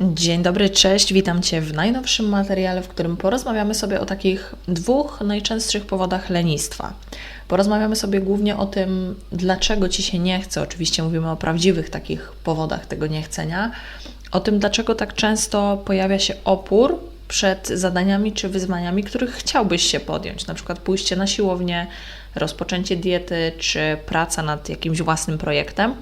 Dzień dobry, cześć, witam Cię w najnowszym materiale, w którym porozmawiamy sobie o takich dwóch najczęstszych powodach lenistwa. Porozmawiamy sobie głównie o tym, dlaczego Ci się nie chce. Oczywiście mówimy o prawdziwych takich powodach tego niechcenia. O tym, dlaczego tak często pojawia się opór przed zadaniami czy wyzwaniami, których chciałbyś się podjąć, na przykład pójście na siłownię, rozpoczęcie diety czy praca nad jakimś własnym projektem.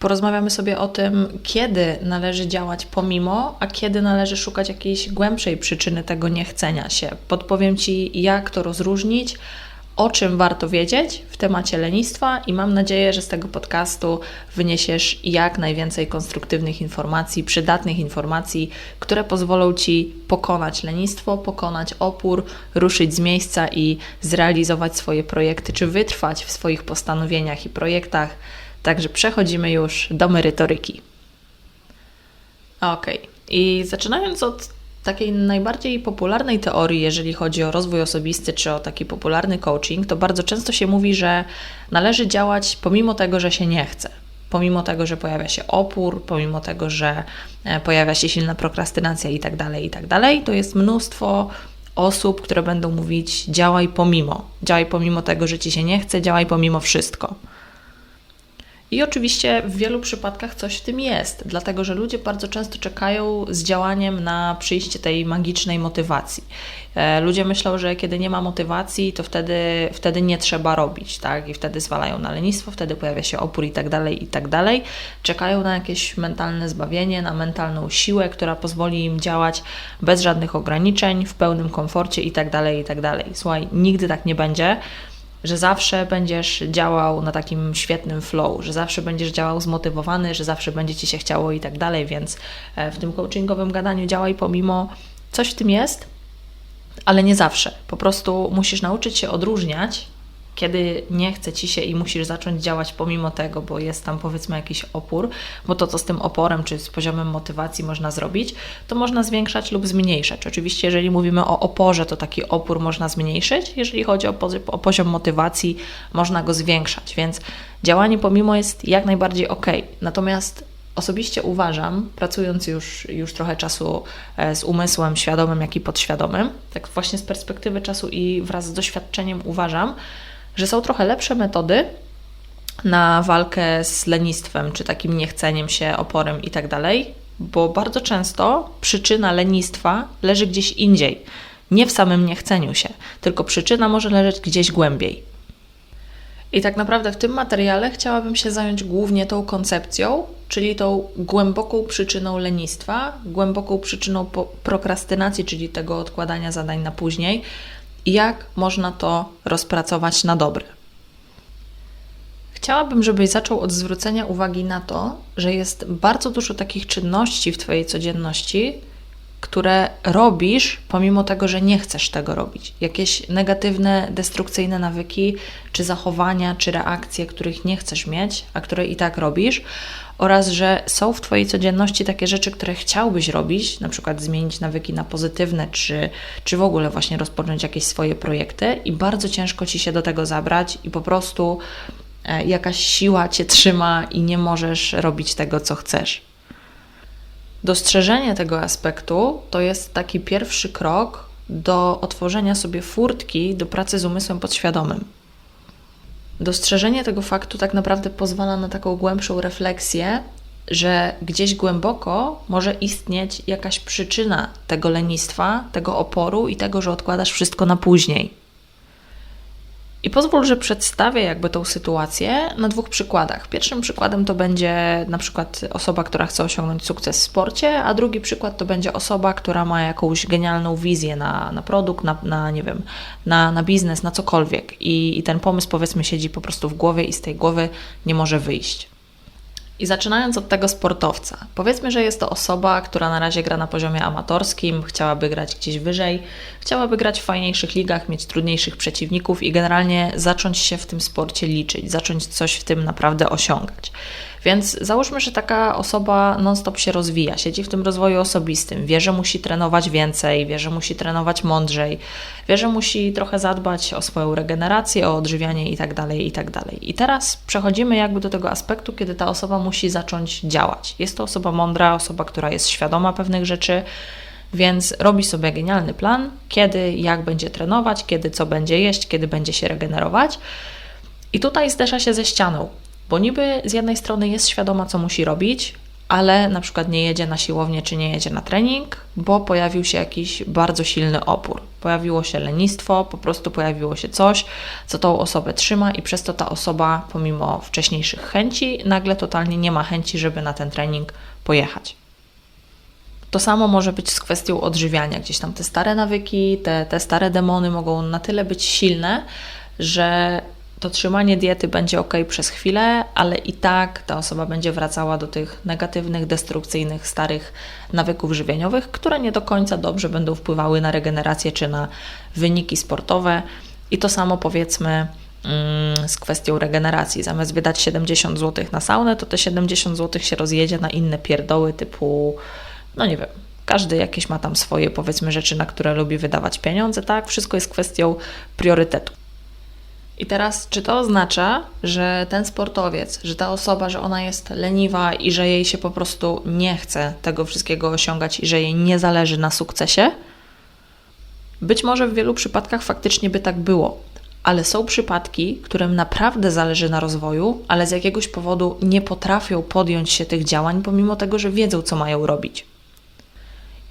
Porozmawiamy sobie o tym, kiedy należy działać pomimo, a kiedy należy szukać jakiejś głębszej przyczyny tego niechcenia się. Podpowiem Ci, jak to rozróżnić, o czym warto wiedzieć w temacie lenistwa i mam nadzieję, że z tego podcastu wyniesiesz jak najwięcej konstruktywnych informacji, przydatnych informacji, które pozwolą Ci pokonać lenistwo, pokonać opór, ruszyć z miejsca i zrealizować swoje projekty, czy wytrwać w swoich postanowieniach i projektach Także przechodzimy już do merytoryki. Ok, i zaczynając od takiej najbardziej popularnej teorii, jeżeli chodzi o rozwój osobisty czy o taki popularny coaching, to bardzo często się mówi, że należy działać pomimo tego, że się nie chce. Pomimo tego, że pojawia się opór, pomimo tego, że e, pojawia się silna prokrastynacja i tak dalej, i tak to jest mnóstwo osób, które będą mówić: działaj pomimo, działaj pomimo tego, że ci się nie chce, działaj pomimo wszystko. I oczywiście w wielu przypadkach coś w tym jest, dlatego że ludzie bardzo często czekają z działaniem na przyjście tej magicznej motywacji. E, ludzie myślą, że kiedy nie ma motywacji, to wtedy, wtedy nie trzeba robić, tak? I wtedy zwalają na lenistwo, wtedy pojawia się opór i tak dalej, i tak dalej. Czekają na jakieś mentalne zbawienie, na mentalną siłę, która pozwoli im działać bez żadnych ograniczeń, w pełnym komforcie i tak dalej, i tak dalej. Słuchaj, nigdy tak nie będzie że zawsze będziesz działał na takim świetnym flow, że zawsze będziesz działał zmotywowany, że zawsze będzie ci się chciało i tak dalej, więc e, w tym coachingowym gadaniu działaj pomimo coś w tym jest, ale nie zawsze. Po prostu musisz nauczyć się odróżniać kiedy nie chce ci się i musisz zacząć działać pomimo tego, bo jest tam powiedzmy jakiś opór, bo to, co z tym oporem czy z poziomem motywacji można zrobić, to można zwiększać lub zmniejszać. Oczywiście, jeżeli mówimy o oporze, to taki opór można zmniejszyć, jeżeli chodzi o, o poziom motywacji, można go zwiększać, więc działanie pomimo jest jak najbardziej ok. Natomiast Osobiście uważam, pracując już, już trochę czasu e, z umysłem świadomym, jak i podświadomym, tak właśnie z perspektywy czasu i wraz z doświadczeniem uważam, że są trochę lepsze metody na walkę z lenistwem, czy takim niechceniem się, oporem i tak bo bardzo często przyczyna lenistwa leży gdzieś indziej. Nie w samym niechceniu się, tylko przyczyna może leżeć gdzieś głębiej. I tak naprawdę w tym materiale chciałabym się zająć głównie tą koncepcją, czyli tą głęboką przyczyną lenistwa, głęboką przyczyną prokrastynacji, czyli tego odkładania zadań na później, i jak można to rozpracować na dobre. Chciałabym, żebyś zaczął od zwrócenia uwagi na to, że jest bardzo dużo takich czynności w Twojej codzienności, które robisz, pomimo tego, że nie chcesz tego robić. Jakieś negatywne, destrukcyjne nawyki, czy zachowania, czy reakcje, których nie chcesz mieć, a które i tak robisz, oraz że są w Twojej codzienności takie rzeczy, które chciałbyś robić, na przykład zmienić nawyki na pozytywne, czy, czy w ogóle właśnie rozpocząć jakieś swoje projekty, i bardzo ciężko Ci się do tego zabrać, i po prostu e, jakaś siła Cię trzyma i nie możesz robić tego, co chcesz. Dostrzeżenie tego aspektu to jest taki pierwszy krok do otworzenia sobie furtki do pracy z umysłem podświadomym. Dostrzeżenie tego faktu tak naprawdę pozwala na taką głębszą refleksję, że gdzieś głęboko może istnieć jakaś przyczyna tego lenistwa, tego oporu i tego, że odkładasz wszystko na później. I pozwól, że przedstawię jakby tą sytuację na dwóch przykładach. Pierwszym przykładem to będzie na przykład osoba, która chce osiągnąć sukces w sporcie, a drugi przykład to będzie osoba, która ma jakąś genialną wizję na, na produkt, na, na nie wiem, na, na biznes, na cokolwiek. I, I ten pomysł powiedzmy siedzi po prostu w głowie i z tej głowy nie może wyjść. I zaczynając od tego sportowca, powiedzmy, że jest to osoba, która na razie gra na poziomie amatorskim, chciałaby grać gdzieś wyżej, chciałaby grać w fajniejszych ligach, mieć trudniejszych przeciwników i generalnie zacząć się w tym sporcie liczyć, zacząć coś w tym naprawdę osiągać. Więc załóżmy, że taka osoba non-stop się rozwija, siedzi w tym rozwoju osobistym, wie, że musi trenować więcej, wie, że musi trenować mądrzej, wie, że musi trochę zadbać o swoją regenerację, o odżywianie itd., tak itd. Tak I teraz przechodzimy jakby do tego aspektu, kiedy ta osoba musi zacząć działać. Jest to osoba mądra, osoba, która jest świadoma pewnych rzeczy, więc robi sobie genialny plan, kiedy, jak będzie trenować, kiedy co będzie jeść, kiedy będzie się regenerować. I tutaj zderza się ze ścianą, bo niby z jednej strony jest świadoma, co musi robić, ale na przykład nie jedzie na siłownię czy nie jedzie na trening, bo pojawił się jakiś bardzo silny opór. Pojawiło się lenistwo, po prostu pojawiło się coś, co tą osobę trzyma, i przez to ta osoba, pomimo wcześniejszych chęci, nagle totalnie nie ma chęci, żeby na ten trening pojechać. To samo może być z kwestią odżywiania. Gdzieś tam te stare nawyki, te, te stare demony mogą na tyle być silne, że to trzymanie diety będzie ok przez chwilę, ale i tak ta osoba będzie wracała do tych negatywnych, destrukcyjnych, starych nawyków żywieniowych, które nie do końca dobrze będą wpływały na regenerację czy na wyniki sportowe. I to samo powiedzmy mm, z kwestią regeneracji. Zamiast wydać 70 zł na saunę, to te 70 zł się rozjedzie na inne pierdoły typu, no nie wiem, każdy jakieś ma tam swoje, powiedzmy, rzeczy, na które lubi wydawać pieniądze, tak? Wszystko jest kwestią priorytetu. I teraz, czy to oznacza, że ten sportowiec, że ta osoba, że ona jest leniwa i że jej się po prostu nie chce tego wszystkiego osiągać i że jej nie zależy na sukcesie? Być może w wielu przypadkach faktycznie by tak było, ale są przypadki, którym naprawdę zależy na rozwoju, ale z jakiegoś powodu nie potrafią podjąć się tych działań, pomimo tego, że wiedzą, co mają robić.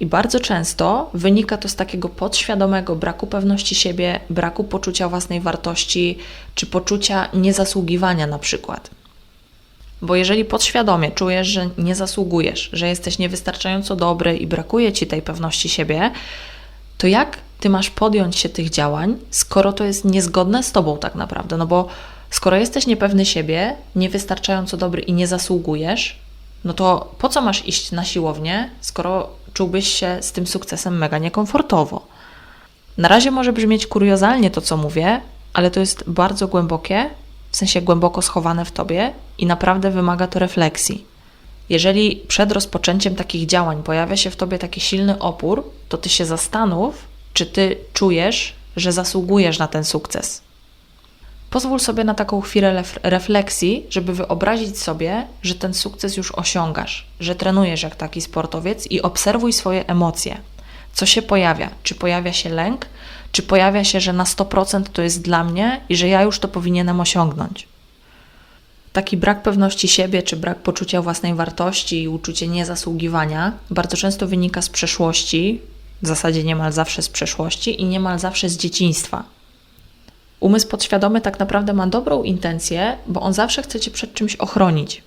I bardzo często wynika to z takiego podświadomego braku pewności siebie, braku poczucia własnej wartości czy poczucia niezasługiwania na przykład. Bo jeżeli podświadomie czujesz, że nie zasługujesz, że jesteś niewystarczająco dobry i brakuje ci tej pewności siebie, to jak ty masz podjąć się tych działań, skoro to jest niezgodne z tobą tak naprawdę? No bo skoro jesteś niepewny siebie, niewystarczająco dobry i nie zasługujesz, no to po co masz iść na siłownię, skoro czułbyś się z tym sukcesem mega niekomfortowo? Na razie może brzmieć kuriozalnie to, co mówię, ale to jest bardzo głębokie, w sensie głęboko schowane w tobie i naprawdę wymaga to refleksji. Jeżeli przed rozpoczęciem takich działań pojawia się w tobie taki silny opór, to ty się zastanów, czy ty czujesz, że zasługujesz na ten sukces. Pozwól sobie na taką chwilę refleksji, żeby wyobrazić sobie, że ten sukces już osiągasz, że trenujesz jak taki sportowiec i obserwuj swoje emocje. Co się pojawia? Czy pojawia się lęk? Czy pojawia się, że na 100% to jest dla mnie i że ja już to powinienem osiągnąć? Taki brak pewności siebie, czy brak poczucia własnej wartości i uczucie niezasługiwania bardzo często wynika z przeszłości, w zasadzie niemal zawsze z przeszłości i niemal zawsze z dzieciństwa. Umysł podświadomy tak naprawdę ma dobrą intencję, bo on zawsze chce cię przed czymś ochronić.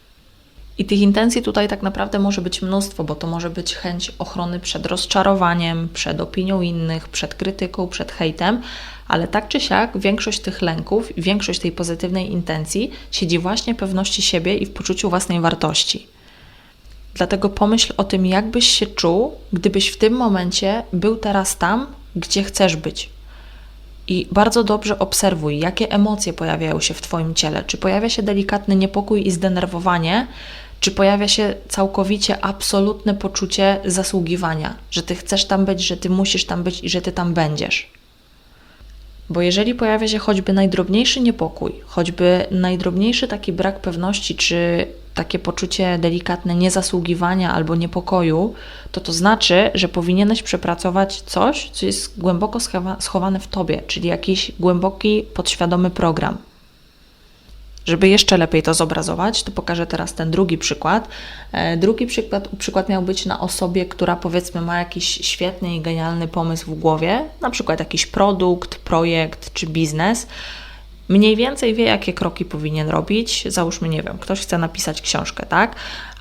I tych intencji tutaj tak naprawdę może być mnóstwo, bo to może być chęć ochrony przed rozczarowaniem, przed opinią innych, przed krytyką, przed hejtem, ale tak czy siak większość tych lęków, większość tej pozytywnej intencji siedzi właśnie w pewności siebie i w poczuciu własnej wartości. Dlatego pomyśl o tym, jak byś się czuł, gdybyś w tym momencie był teraz tam, gdzie chcesz być, i bardzo dobrze obserwuj, jakie emocje pojawiają się w Twoim ciele. Czy pojawia się delikatny niepokój i zdenerwowanie, czy pojawia się całkowicie absolutne poczucie zasługiwania, że Ty chcesz tam być, że Ty musisz tam być i że Ty tam będziesz. Bo jeżeli pojawia się choćby najdrobniejszy niepokój, choćby najdrobniejszy taki brak pewności, czy takie poczucie delikatne niezasługiwania albo niepokoju, to to znaczy, że powinieneś przepracować coś, co jest głęboko schowane w tobie, czyli jakiś głęboki, podświadomy program. Żeby jeszcze lepiej to zobrazować, to pokażę teraz ten drugi przykład. E, drugi przykład, przykład miał być na osobie, która powiedzmy ma jakiś świetny i genialny pomysł w głowie, na przykład jakiś produkt, projekt czy biznes. Mniej więcej wie, jakie kroki powinien robić. Załóżmy, nie wiem, ktoś chce napisać książkę, tak?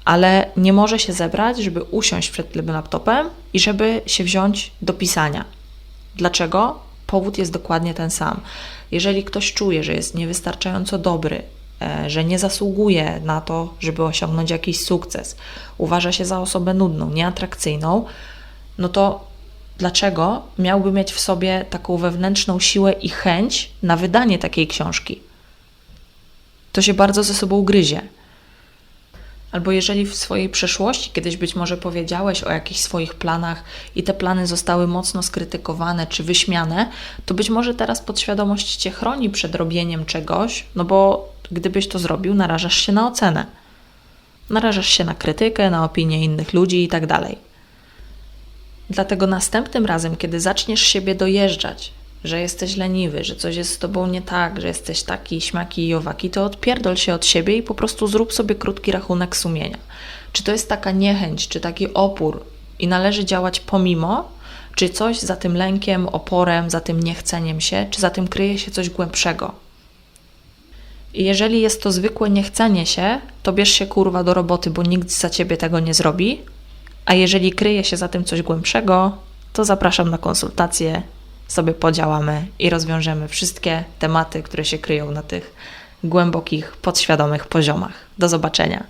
Ale nie może się zebrać, żeby usiąść przed tym laptopem i żeby się wziąć do pisania. Dlaczego? Powód jest dokładnie ten sam. Jeżeli ktoś czuje, że jest niewystarczająco dobry, e, że nie zasługuje na to, żeby osiągnąć jakiś sukces, uważa się za osobę nudną, nieatrakcyjną, no to dlaczego miałby mieć w sobie taką wewnętrzną siłę i chęć na wydanie takiej książki? To się bardzo ze sobą gryzie. Albo jeżeli w swojej przeszłości kiedyś być może powiedziałeś o jakichś swoich planach i te plany zostały mocno skrytykowane czy wyśmiane, to być może teraz podświadomość cię chroni przed robieniem czegoś, no bo gdybyś to zrobił, narażasz się na ocenę. Narażasz się na krytykę, na opinię innych ludzi i tak dalej. Dlatego następnym razem, kiedy zaczniesz siebie dojeżdżać, że jesteś leniwy, że coś jest z tobą nie tak, że jesteś taki, śmaki i owaki, to odpierdol się od siebie i po prostu zrób sobie krótki rachunek sumienia. Czy to jest taka niechęć, czy taki opór i należy działać pomimo, czy coś za tym lękiem, oporem, za tym niechceniem się, czy za tym kryje się coś głębszego. I jeżeli jest to zwykłe niechcenie się, to bierz się kurwa do roboty, bo nikt za ciebie tego nie zrobi. A jeżeli kryje się za tym coś głębszego, to zapraszam na konsultacje, sobie podziałamy i rozwiążemy wszystkie tematy, które się kryją na tych głębokich, podświadomych poziomach. Do zobaczenia.